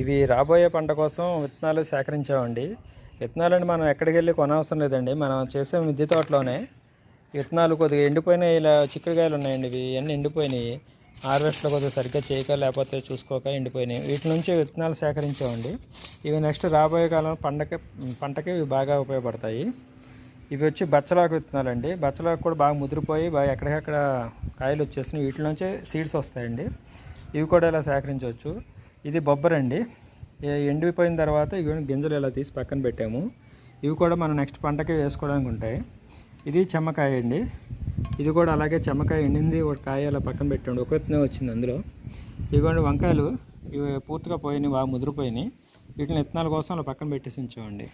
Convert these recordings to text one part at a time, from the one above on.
ఇవి రాబోయే పంట కోసం విత్తనాలు సేకరించామండి. విత్తనాలని మనం ఎక్కడికి వెళ్ళి కొనవసరం లేదండి. మనం చేసే మిద్దె తోటలోనే విత్తనాలు కొద్దిగా ఎండిపోయినాయి. ఇలా చిక్కుడుకాయలు ఉన్నాయండి. ఇవి ఇవన్నీ ఎండిపోయినాయి. హార్వెస్ట్లో కొద్దిగా సరిగ్గా చేయక లేకపోతే చూసుకోక ఎండిపోయినాయి. వీటి నుంచి విత్తనాలు సేకరించామండి. ఇవి నెక్స్ట్ రాబోయే కాలం పండకి పంటకి ఇవి బాగా ఉపయోగపడతాయి. ఇవి వచ్చి బచ్చలాకు విత్తనాలండి. బచ్చలాకు కూడా బాగా ముదిరిపోయి బాగా ఎక్కడికక్కడ కాయలు వచ్చేసినాయి. వీటి నుంచే సీడ్స్ వస్తాయండి. ఇవి కూడా ఇలా సేకరించవచ్చు. ఇది బొబ్బరండి ఎండిపోయిన తర్వాత ఇవి గింజలు ఇలా తీసి పక్కన పెట్టాము. ఇవి కూడా మనం నెక్స్ట్ పంటకి వేసుకోవడానికి ఉంటాయి. ఇది చెమ్మకాయ అండి. ఇది కూడా అలాగే చెమ్మకాయ ఎండింది ఒక కాయ అలా పక్కన పెట్టండి ఒక వచ్చింది అందులో. ఇదిగోండి వంకాయలు. ఇవి పూర్తిగా పోయినాయి బాగా ముదిరిపోయినాయి. వీటిని విత్తనాల కోసం అలా పక్కన పెట్టేసి ఉంచామండి.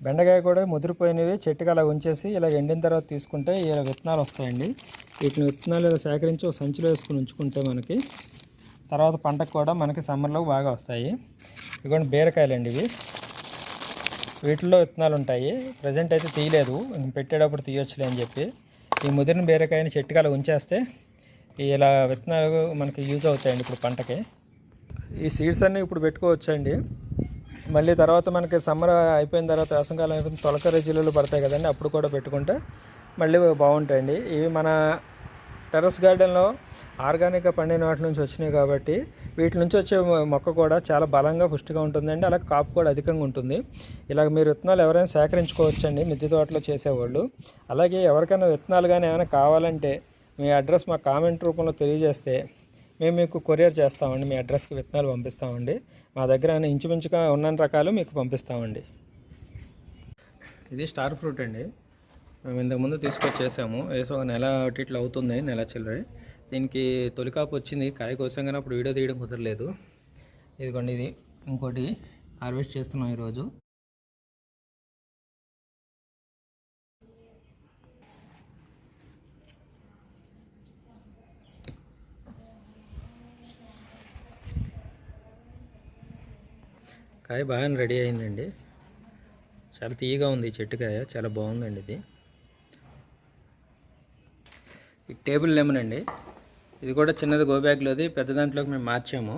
బెండకాయ కూడా ముదిరిపోయినవి. చెట్టుకి అలా ఉంచేసి ఇలా ఎండిన తర్వాత తీసుకుంటే ఇలా విత్తనాలు వస్తాయండి. వీటిని విత్తనాలు ఇలా సేకరించి ఒక సంచిలో వేసుకుని ఉంచుకుంటే మనకి తర్వాత పంటకు కూడా మనకి సమ్మర్లో బాగా వస్తాయి. ఇదిగోండి బీరకాయలండి ఇవి. వీటిల్లో విత్తనాలు ఉంటాయి. ప్రజెంట్ అయితే తీయలేదు. పెట్టేటప్పుడు తీయొచ్చులే అని చెప్పి. ఈ ముదిరిన బీరకాయని చెట్టుకి అలా ఉంచేస్తే ఇలా విత్తనాలు మనకి యూజ్ అవుతాయండి ఇప్పుడు పంటకి. ఈ సీడ్స్ అన్నీ ఇప్పుడు పెట్టుకోవచ్చండి. మళ్ళీ తర్వాత మనకి సమ్మర్ అయిపోయిన తర్వాత వేసంకాలం అయిపోయిన తొలకరి జిల్లులు పడతాయి కదండి. అప్పుడు కూడా పెట్టుకుంటే మళ్ళీ బాగుంటాయండి. ఇవి మన టెర్రస్ గార్డెన్లో ఆర్గానిక్గా పండిన వాటి నుంచి వచ్చినాయి కాబట్టి వీటి నుంచి వచ్చే మొక్క కూడా చాలా బలంగా పుష్టిగా ఉంటుందండి. అలాగే కాపు కూడా అధికంగా ఉంటుంది. ఇలాగ మీరు విత్తనాలు ఎవరైనా సేకరించుకోవచ్చండి. మిద్దె తోటలో చేసేవాళ్ళు. అలాగే ఎవరికైనా విత్తనాలు కానీ ఏమైనా కావాలంటే మీ అడ్రస్ మా కామెంట్ రూపంలో తెలియజేస్తే మేము మీకు కొరియర్ చేస్తామండి. మీ అడ్రస్కి విత్తనాలు పంపిస్తామండి. మా దగ్గర ఇంచుమించుగా ఉన్న రకాలు మీకు పంపిస్తామండి. ఇది స్టార్ ఫ్రూట్ అండి. మేము ఇంతకుముందు తీసుకొచ్చేసాము. వేసి ఒక నెల అటు ఇట్లా అవుతుంది నెల చిల్లర. దీనికి తొలికాపు వచ్చింది. కాయ కోసం కానీ అప్పుడు వీడియో తీయడం కుదరలేదు. ఇదిగోండి ఇది ఇంకోటి హార్వెస్ట్ చేస్తున్నాం ఈరోజు. కాయ బాగానే రెడీ అయిందండి. చాలా తీయగా ఉంది ఈ చెట్టుకాయ. చాలా బాగుందండి ఇది. ఈ టేబుల్ లెమన్ అండి. ఇది కూడా చిన్నది గో బ్యాగ్లోది పెద్ద దాంట్లోకి మేము మార్చాము.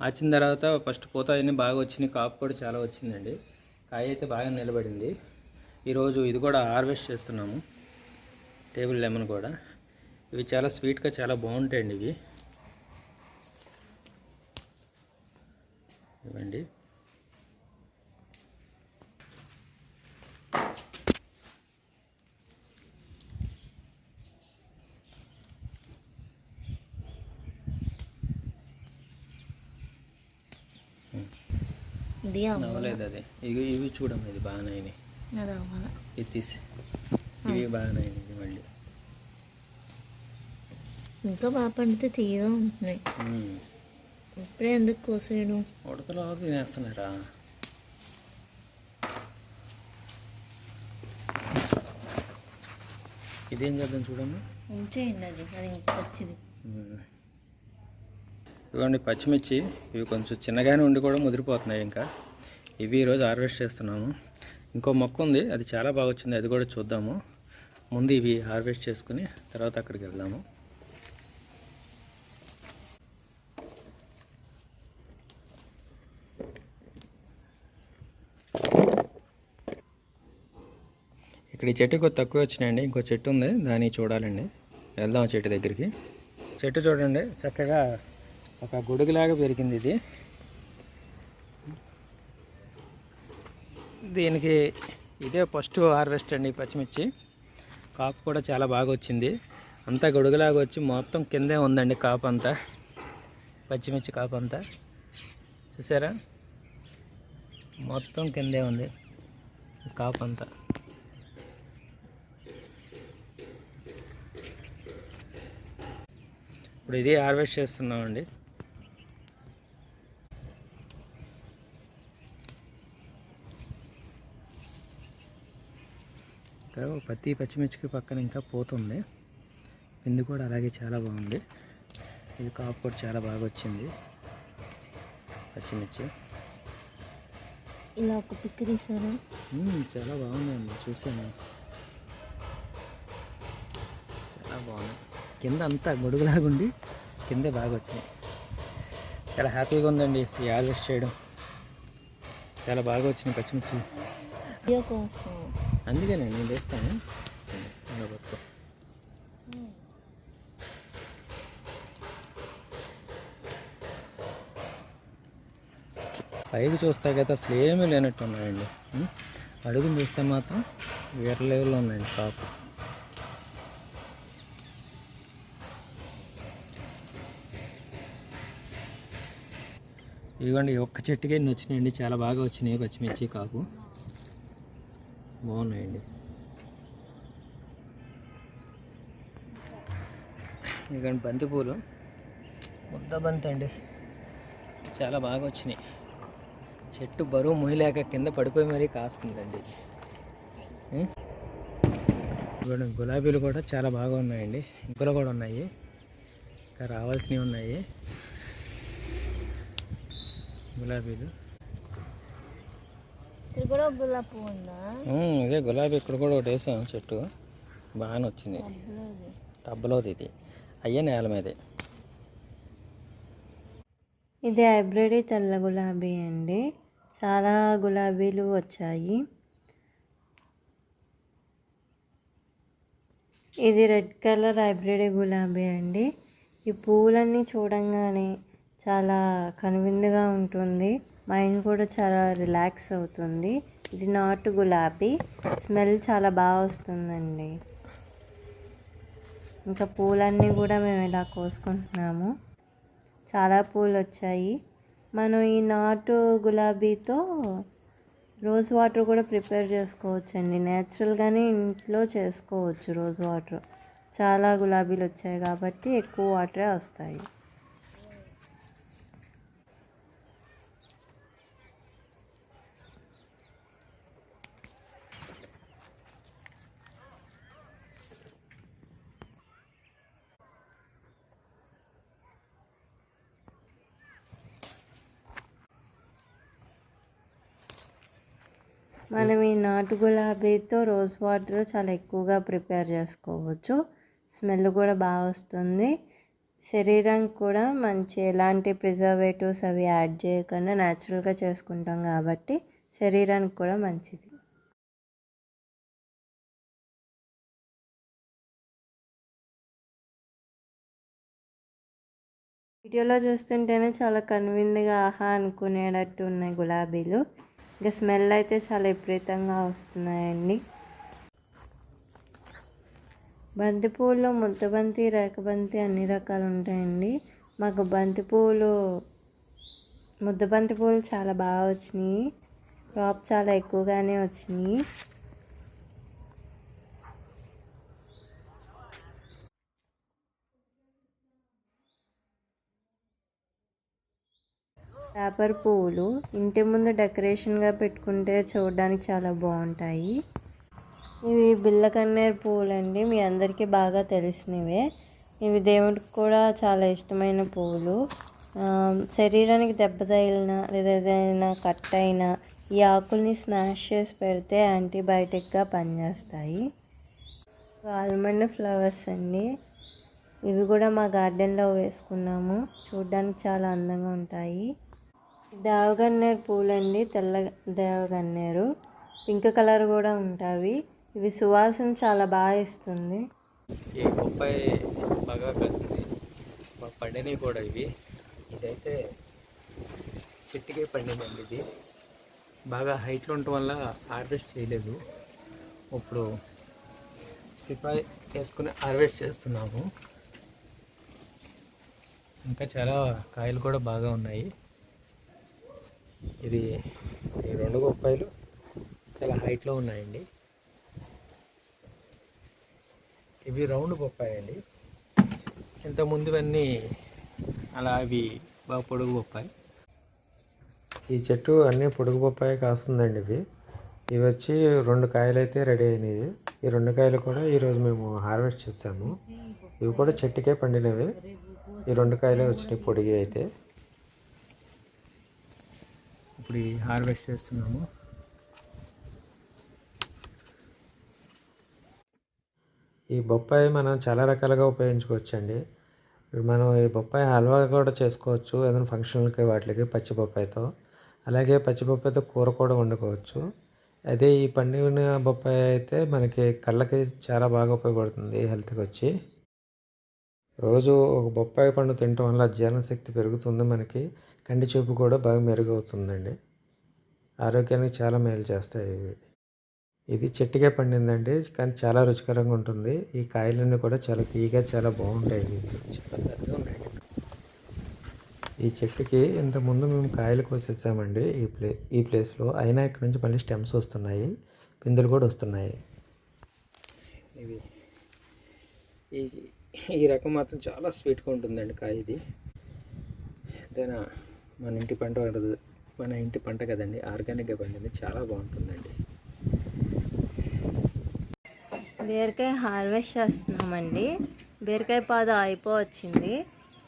మార్చిన తర్వాత ఫస్ట్ పూత అన్నీ బాగా వచ్చినాయి. కాపు కూడా చాలా వచ్చిందండి. కాయ అయితే బాగా నిలబడింది. ఈరోజు ఇది కూడా హార్వెస్ట్ చేస్తున్నాము. టేబుల్ లెమన్ కూడా. ఇవి చాలా స్వీట్గా చాలా బాగుంటాయండి ఇవి. ఇవ్వండి. ఇది అవ్వాలి నవ్వలేదు అది. ఇవి ఇవి చూడమ్మా ఇది బాగానే అయినాయి అది అవ్వాలి ఇది తీసి. ఇవి బాగానే అయినాయి మళ్ళీ. ఇంకా బాగా పండితే తీయగా ఉంటున్నాయి. ఇప్పుడే ఎందుకు కోసేయడం? ఉడతలో తినేస్తున్నారా ఇదేం చేద్దాం చూడమ్మా? ఉంచేయండి అది? అది ఇంకా వచ్చింది ఇవ్వండి పచ్చిమిర్చి. ఇవి కొంచెం చిన్నగానే ఉండి కూడా ముదిరిపోతున్నాయి ఇంకా. ఇవి ఈరోజు హార్వెస్ట్ చేస్తున్నాము. ఇంకో మొక్క ఉంది అది చాలా బాగా వచ్చింది అది కూడా చూద్దాము. ముందు ఇవి హార్వెస్ట్ చేసుకుని తర్వాత అక్కడికి వెళ్దాము. ఇక్కడ ఈ చెట్టు కొద్ది తక్కువ వచ్చినాయండి ఇంకో చెట్టు ఉంది దాన్ని చూడాలండి. వెళ్దాం చెట్టు దగ్గరికి. చెట్టు చూడండి చక్కగా ఒక గొడుగులాగా పెరిగింది ఇది. దీనికి ఇదే ఫస్ట్ హార్వెస్ట్ అండి పచ్చిమిర్చి. కాపు కూడా చాలా బాగా వచ్చింది. అంతా గొడుగులాగా వచ్చి మొత్తం కిందే ఉందండి కాపు అంతా. పచ్చిమిర్చి కాపు అంతా. చూసారా? మొత్తం కిందే ఉంది కాపు అంతా. ఇప్పుడు ఇది హార్వెస్ట్ చేస్తున్నామండి ఇక్కడ ప్రతి పచ్చిమిర్చికి పక్కన ఇంకా పోతుంది. పిండి కూడా అలాగే చాలా బాగుంది. ఇది కాపు కూడా చాలా బాగా వచ్చింది. పచ్చిమిర్చి. ఇలా ఒక పిక్ మ్మ్, చాలా బాగుందండి. చూసాను చాలా బాగుంది. కింద అంతా గొడుగులాగా ఉండి కిందే బాగా వచ్చింది. చాలా హ్యాపీగా ఉందండి ఈ హార్వెస్ట్ చేయడం. చాలా బాగా వచ్చినాయి పచ్చిమిర్చి. అందుకనే నేను వేస్తాను పట్టుకో. పైకి చూస్తాకైతే అసలు ఏమీ లేనట్టు ఉన్నాయండి. అడుగు చూస్తే మాత్రం వేరే లెవెల్లో ఉన్నాయండి కాపు ఇదిగోండి ఒక్క చెట్టుకి ఎన్ని వచ్చినాయండి. చాలా బాగా వచ్చినాయి పచ్చిమిర్చి కాపు. బాగున్నాయండి. ఇక్కడ బంతిపూలు. ముద్ద బంతి అండి. చాలా బాగా వచ్చినాయి. చెట్టు బరువు మొయ్యలేక కింద పడిపోయి మరీ కాస్తుందండి. ఇక్కడ గులాబీలు కూడా చాలా బాగా ఉన్నాయండి. ఇంకలు కూడా ఉన్నాయి. ఇంకా రావాల్సినవి ఉన్నాయి. గులాబీలు. గులాబీ ఇదే గులాబీ ఇక్కడ కూడా ఒకటి వేసాం చెట్టు. బాగానే వచ్చింది. డబ్బులోది. టబ్బలోది ఇది. అయ్యే నేల మీదే. ఇది హైబ్రిడ్ తెల్ల గులాబీ అండి. చాలా గులాబీలు వచ్చాయి. ఇది రెడ్ కలర్ హైబ్రిడ్ గులాబీ అండి. ఈ పువ్వులన్నీ చూడంగానే చాలా కనువిందుగా ఉంటుంది. మైండ్ కూడా చాలా రిలాక్స్ అవుతుంది. ఇది నాటు గులాబీ. స్మెల్ చాలా బాగా వస్తుందండి. ఇంకా పూలన్నీ కూడా మేము ఇలా కోసుకుంటున్నాము. చాలా పూలు వచ్చాయి మనం ఈ నాటు గులాబీతో రోజ్ వాటర్ కూడా ప్రిపేర్ చేసుకోవచ్చండి. న్యాచురల్గానే ఇంట్లో చేసుకోవచ్చు రోజ్ వాటర్. చాలా గులాబీలు వచ్చాయి కాబట్టి ఎక్కువ వాటరే వస్తాయి. మనం ఈ నాటు గులాబీతో రోజ్ వాటర్ చాలా ఎక్కువగా ప్రిపేర్ చేసుకోవచ్చు. స్మెల్ కూడా బాగా వస్తుంది. శరీరానికి కూడా మంచి ఎలాంటి ప్రిజర్వేటివ్స్ అవి యాడ్ చేయకుండా న్యాచురల్గా చేసుకుంటాం కాబట్టి శరీరానికి కూడా మంచిది. వీడియోలో చూస్తుంటేనే చాలా కన్విందుగా ఆహా అనుకునేటట్టు ఉన్నాయి గులాబీలు. ఇంకా స్మెల్ అయితే చాలా విపరీతంగా వస్తున్నాయండి. బంతి పువ్వులో ముద్దబంతి రేఖబంతి అన్ని రకాలు ఉంటాయండి. మాకు బంతి పువ్వులు ముద్దబంతి పువ్వులు చాలా బాగా వచ్చినాయి. క్రాప్ చాలా ఎక్కువగానే వచ్చినాయి. పేపర్ పువ్వులు ఇంటి ముందు డెకరేషన్గా పెట్టుకుంటే చూడడానికి చాలా బాగుంటాయి. ఇవి బిల్లకన్నేరు పువ్వులు అండి మీ అందరికీ బాగా తెలిసినవే. ఇవి దేవుడికి కూడా చాలా ఇష్టమైన పువ్వులు. శరీరానికి దెబ్బ తగిలిన లేదా ఏదైనా కట్ అయినా ఈ ఆకుల్ని స్మాష్ చేసి పెడితే యాంటీబయాటిక్గా పనిచేస్తాయి. ఆల్మండ్ ఫ్లవర్స్ అండి. ఇవి కూడా మా గార్డెన్లో వేసుకున్నాము. చూడడానికి చాలా అందంగా ఉంటాయి. దేవగన్నేరు పూలండి తెల్ల దేవగన్నేరు. పింక్ కలర్ కూడా ఉంటాయి ఇవి సువాసన చాలా బాగా ఇస్తుంది. ఈ బొప్పాయి బాగా కాస్తుంది. పండినవి కూడా ఇవి. ఇదైతే చెట్టుకే పండిందండి ఇది. బాగా హైట్లో ఉండటం వల్ల హార్వెస్ట్ చేయలేదు. ఇప్పుడు సిపాయి వేసుకుని హార్వెస్ట్ చేస్తున్నాము. ఇంకా చాలా కాయలు కూడా బాగా ఉన్నాయి. ఇది ఈ రెండు బొప్పాయిలు చాలా హైట్లో ఉన్నాయండి. ఇవి రౌండ్ బొప్పాయి అండి ఇంతకుముందువన్నీ అలా అవి బాగా పొడుగు బొప్పాయి. ఈ చెట్టు అన్నీ పొడుగు బొప్పాయి కాస్తుందండి ఇవి. ఇవి వచ్చి రెండు కాయలు అయితే రెడీ అయినాయి. ఈ రెండు కాయలు కూడా ఈరోజు మేము హార్వెస్ట్ చేసాము. ఇవి కూడా చెట్టుకే పండినవి. ఈ రెండు కాయలే వచ్చినాయి పొడిగి అయితే. ఇవి హార్వెస్ట్ చేస్తున్నాము. ఈ బొప్పాయి మనం చాలా రకాలుగా ఉపయోగించుకోవచ్చండి. ఇప్పుడు మనం ఈ బొప్పాయి హల్వా కూడా చేసుకోవచ్చు ఏదైనా ఫంక్షన్లకి వాటికి పచ్చి బొప్పాయితో. అలాగే పచ్చి బొప్పాయితో కూర కూడా వండుకోవచ్చు. అదే ఈ పండిన బొప్పాయి అయితే మనకి కళ్ళకి చాలా బాగా ఉపయోగపడుతుంది హెల్త్కి వచ్చి. రోజు ఒక బొప్పాయి పండు తినటం వల్ల జీర్ణశక్తి పెరుగుతుంది మనకి. కంటి చూపు కూడా బాగా మెరుగవుతుందండి. ఆరోగ్యానికి చాలా మేలు చేస్తాయి ఇవి. ఇది చెట్టుగా పండిందండి కానీ చాలా రుచికరంగా ఉంటుంది. ఈ కాయలన్నీ కూడా చాలా తీయగా చాలా బాగుంటాయి. ఈ చెట్టుకి ఇంతకుముందు మేము కాయలు కోసేసామండి. ఈ ప్లే ఈ ప్లేస్లో అయినా ఇక్కడ నుంచి మళ్ళీ స్టెమ్స్ వస్తున్నాయి. పిందులు కూడా వస్తున్నాయి. ఇవి. ఈ ఈ రకం మాత్రం చాలా స్వీట్గా ఉంటుందండి కాయ ఇది. దాని మన ఇంటి పంట మన ఇంటి పంట కదండి ఆర్గానిక్గా పండింది చాలా బాగుంటుందండి. బీరకాయ హార్వెస్ట్ చేస్తున్నామండి. బీరకాయ పాదు అయిపోవచ్చింది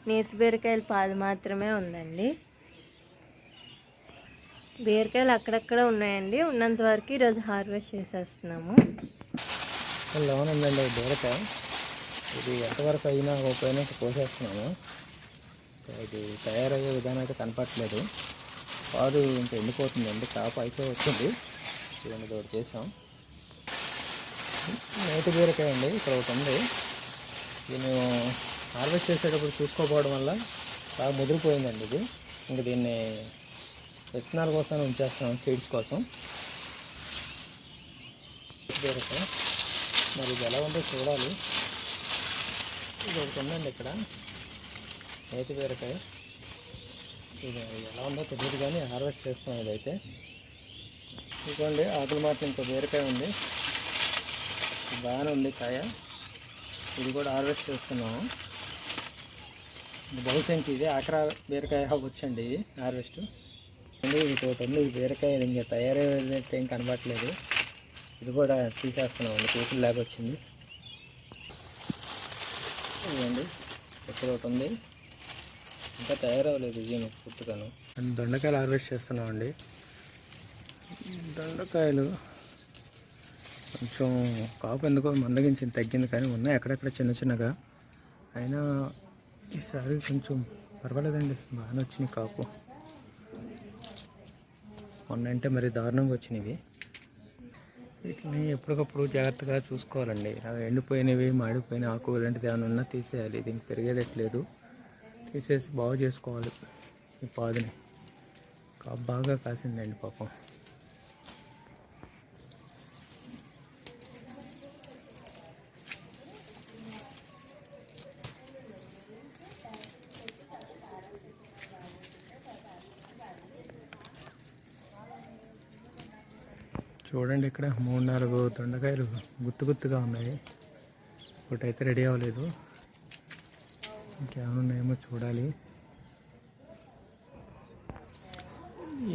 నేతి బీరకాయల పాదు మాత్రమే ఉందండి. బీరకాయలు అక్కడక్కడ ఉన్నాయండి. ఉన్నంత వరకు ఈరోజు హార్వెస్ట్ చేసేస్తున్నాము. లోన్ ఉందండి బీరకాయ. ఇది ఎంతవరకు అయినా పోయినా కోసేస్తున్నాము. ఇది తయారయ్యే విధానం అయితే కనపట్లేదు పాదు ఇంకా ఎండిపోతుందండి కాపు అయితే వచ్చింది. చూడండి ఒకటి చేసాం. నేతి బీరకాయ అండి. ఇక్కడ ఒకటి ఉంది. దీన్ని హార్వెస్ట్ చేసేటప్పుడు చూసుకోకపోవడం వల్ల బాగా ముదిరిపోయిందండి ఇది. ఇంకా దీన్ని విత్తనాల కోసం ఉంచేస్తున్నాం సీడ్స్ కోసం. బీరకాయ. మరి ఇది ఎలా ఉందో చూడాలి. ఇది ఒకటి ఉందండి ఇక్కడ. నేతి బీరకాయ. ఇది ఎలా ఉందో తెలియదు కానీ హార్వెస్ట్ చేస్తాం ఇదైతే. ఇదిగోండి ఆకులు మాత్రం ఇంకో బీరకాయ ఉంది. బాగానే ఉంది కాయ. ఇది కూడా హార్వెస్ట్ చేస్తున్నాము. ఇది బహుశా ఇది ఆకరా బీరకాయ వచ్చండి ఇది హార్వెస్ట్. ఉంది ఇది ఒకటి ఉంది? ఈ బీరకాయ ఇంకా తయారయ్యేది ఏం కనబడట్లేదు. ఇది కూడా తీసేస్తున్నాం అండి పీసులు లాగా వచ్చింది. ఇదండి ఇక్కడ ఒకటి ఉంది. ఇంకా తయారవ్వలేదు ఇది పుట్టుకను దొండకాయలు హార్వెస్ట్ చేస్తున్నామండి. దొండకాయలు కొంచెం కాపు ఎందుకో మందగించింది తగ్గింది కానీ ఉన్నాయి ఎక్కడెక్కడ చిన్న చిన్నగా. అయినా ఈసారి కొంచెం పర్వాలేదండి బాగానే వచ్చినాయి కాపు. మొన్న అంటే మరి దారుణంగా వచ్చినవి. వీటిని ఎప్పటికప్పుడు జాగ్రత్తగా చూసుకోవాలండి. అవి ఎండిపోయినవి మాడిపోయిన ఆకు ఇలాంటిది ఏమైనా ఉన్నా తీసేయాలి. దీనికి పెరిగేదట్లేదు తీసేసి బాగు చేసుకోవాలి. ఈ పాదుని. బాగా కాసిందండి పాపం. చూడండి ఇక్కడ మూడు నాలుగు దొండకాయలు గుత్తు గుత్తుగా ఉన్నాయి. ఒకటి అయితే రెడీ అవ్వలేదు. ఇంకేమైనా ఉన్నాయేమో చూడాలి.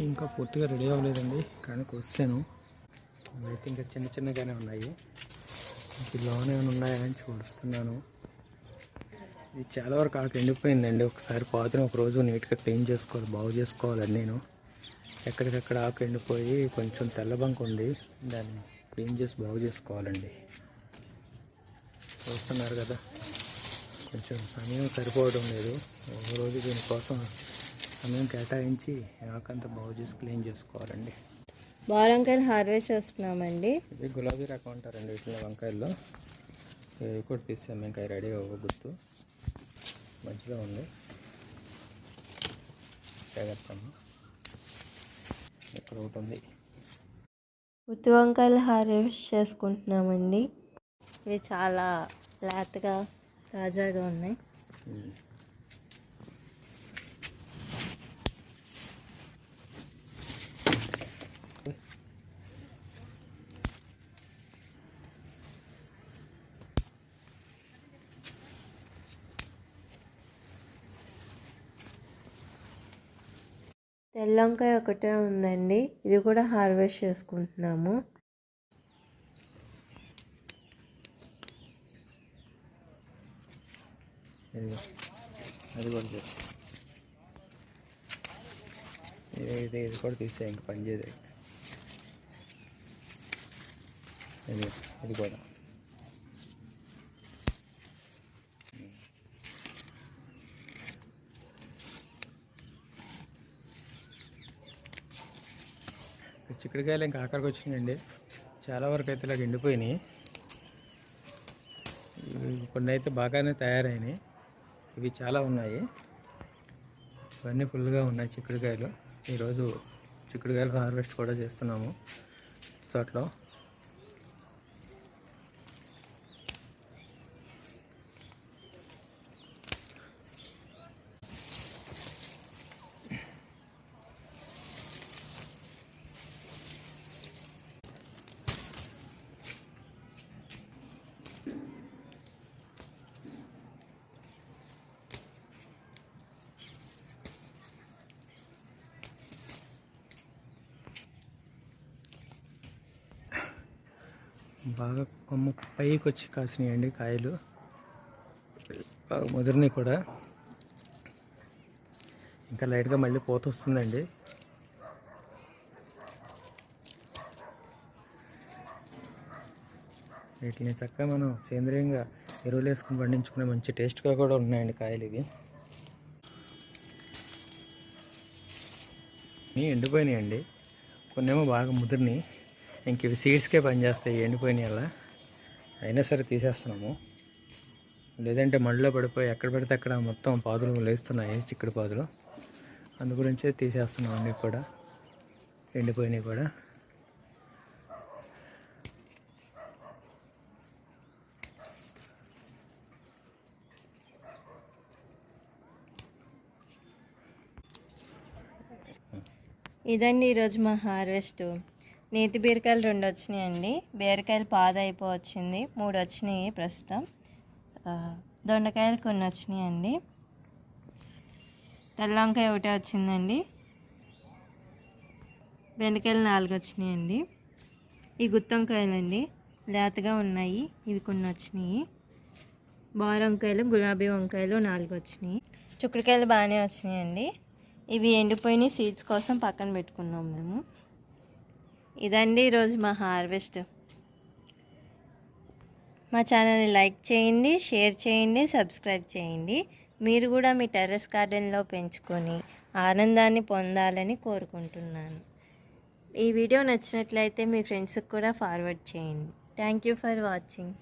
ఇంకా పూర్తిగా రెడీ అవ్వలేదండి కానీ వచ్చాను అయితే ఇంకా చిన్న చిన్నగానే ఉన్నాయి. లోన్ ఏమైనా ఉన్నాయా అని చూస్తున్నాను. ఇది చాలా వరకు ఆకు ఎండిపోయిందండి. ఒకసారి పాత్ర ఒక రోజు నీట్గా క్లీన్ చేసుకోవాలి బాగు చేసుకోవాలి నేను. ఎక్కడికక్కడ ఆకు ఎండిపోయి కొంచెం తెల్లబంక ఉంది దాన్ని క్లీన్ చేసి బాగు చేసుకోవాలండి. చూస్తున్నారు కదా. కొంచెం సమయం సరిపోవడం లేదు. రోజు దీనికోసం సమయం కేటాయించి ఆకంతా బాగు చేసి క్లీన్ చేసుకోవాలండి. బారంకాయలు హార్వెస్ట్ చేస్తున్నామండి. ఇది గులాబీ రకం అంటారండి వీటిలో వంకాయల్లో. ఇవి కూడా తీసాం ఇంకా రెడీగా ఒక గుర్తు. మధ్యలో ఉంది. జాగ్రత్త అమ్మ. ఇక్కడ ఒకటి ఉంది. గుత్తి వంకాయలు హార్వెస్ట్ చేసుకుంటున్నామండి. ఇవి చాలా లేతగా తాజాగా ఉన్నాయి. తెల్లంకాయ తెల్ల వంకాయ ఒకటే ఉందండి. ఇది కూడా హార్వెస్ట్ చేసుకుంటున్నాము. అది కూడా చేసి ఇది కూడా తీసే ఇంక పని చేయదు. ఇది కూడా. చిక్కుడుకాయలు ఇంకా ఆఖరికి వచ్చినాయండి. చాలా వరకు అయితే ఇలా ఎండిపోయినాయి. కొన్ని అయితే బాగానే తయారైనాయి. ఇవి చాలా ఉన్నాయి. ఇవన్నీ ఫుల్గా ఉన్నాయి చిక్కుడుకాయలు. ఈరోజు చిక్కుడుకాయలు హార్వెస్ట్ కూడా చేస్తున్నాము. తోటలో. బాగా కొమ్మ పైకి వచ్చి కాసినాయండి కాయలు. బాగా ముదిరినాయి కూడా. ఇంకా లైట్గా మళ్ళీ పోత వస్తుందండి వీటిని చక్కగా మనం సేంద్రియంగా ఎరువులు వేసుకుని పండించుకునే మంచి టేస్ట్గా కూడా ఉన్నాయండి కాయలు ఇవి. ఇవి ఎండిపోయినాయండి. కొన్నేమో బాగా ముదిరినాయి. ఇంక ఇవి సీడ్స్కే పనిచేస్తాయి ఎండిపోయినాయి అలా. అయినా సరే తీసేస్తున్నాము. లేదంటే మడిలో పడిపోయి ఎక్కడ పడితే అక్కడ మొత్తం పాదులు లేస్తున్నాయి చిక్కుడు పాదులు? అందు గురించే తీసేస్తున్నాం అన్నీ కూడా. ఎండిపోయినాయి కూడా. ఇదండి ఈరోజు మా హార్వెస్ట్. నేతి బీరకాయలు రెండు వచ్చినాయండి బీరకాయలు పాద అయిపోవచ్చింది మూడు వచ్చినాయి ప్రస్తుతం దొండకాయలు కొన్ని వచ్చినాయండి తెల్ల వంకాయ ఒకటే వచ్చిందండి. బెండకాయలు నాలుగు వచ్చినాయండి ఈ గుత్తొంకాయలండి లేతగా ఉన్నాయి. ఇవి కొన్ని వచ్చినాయి బార వంకాయలు గులాబీ వంకాయలు నాలుగు వచ్చినాయి చుక్కడికాయలు బాగానే వచ్చినాయండి. ఇవి ఎండిపోయిన సీడ్స్ కోసం పక్కన పెట్టుకున్నాం మేము. ఇదండి ఈరోజు మా హార్వెస్ట్. మా ఛానల్ని లైక్ చేయండి షేర్ చేయండి సబ్స్క్రైబ్ చేయండి. మీరు కూడా మీ టెర్రస్ గార్డెన్లో పెంచుకొని ఆనందాన్ని పొందాలని కోరుకుంటున్నాను. ఈ వీడియో నచ్చినట్లయితే మీ ఫ్రెండ్స్కి కూడా ఫార్వర్డ్ చేయండి. Thank you for watching.